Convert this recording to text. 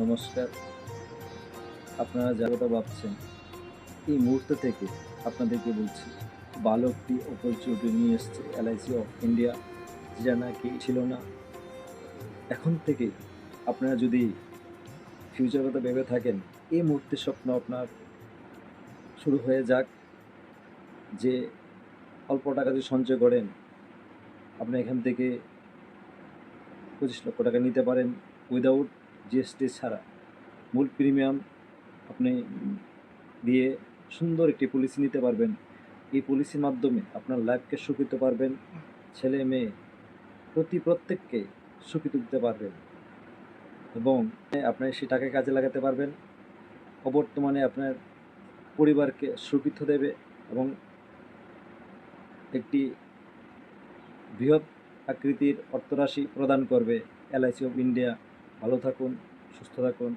নমস্কার। আপনারা যা কথা ভাবছেন, এই মুহূর্ত থেকে আপনাদেরকে বলছি, বালকটি একটি অপরচুনিটি নিয়ে এসছে এলআইসি অফ ইন্ডিয়া যেটা নাকি ছিল না। এখন থেকে আপনারা যদি ফিউচার কথা ভেবে থাকেন, এই মুহূর্তের স্বপ্ন আপনার শুরু হয়ে যাক, যে অল্প টাকা যদি সঞ্চয় করেন, আপনি এখান থেকে পঁচিশ লক্ষ টাকা নিতে পারেন উইদাউট জিএসটি ছাড়া মূল প্রিমিয়াম আপনি দিয়ে সুন্দর একটি পলিসি নিতে পারবেন। এই পলিসির মাধ্যমে আপনার লাইফকে সুখী দিতে পারবেন, ছেলে মেয়ে প্রতি প্রত্যেককে সুখী দিতে পারবেন এবং আপনার সেই টাকায় কাজে লাগাতে পারবেন। অবর্তমানে আপনার পরিবারকে সুখিত দেবে এবং একটি বৃহৎ আকৃতির অর্থরাশি প্রদান করবে। এলআইসি অফ ইন্ডিয়া ভালো থাকুন। সুস্থ থাকুন।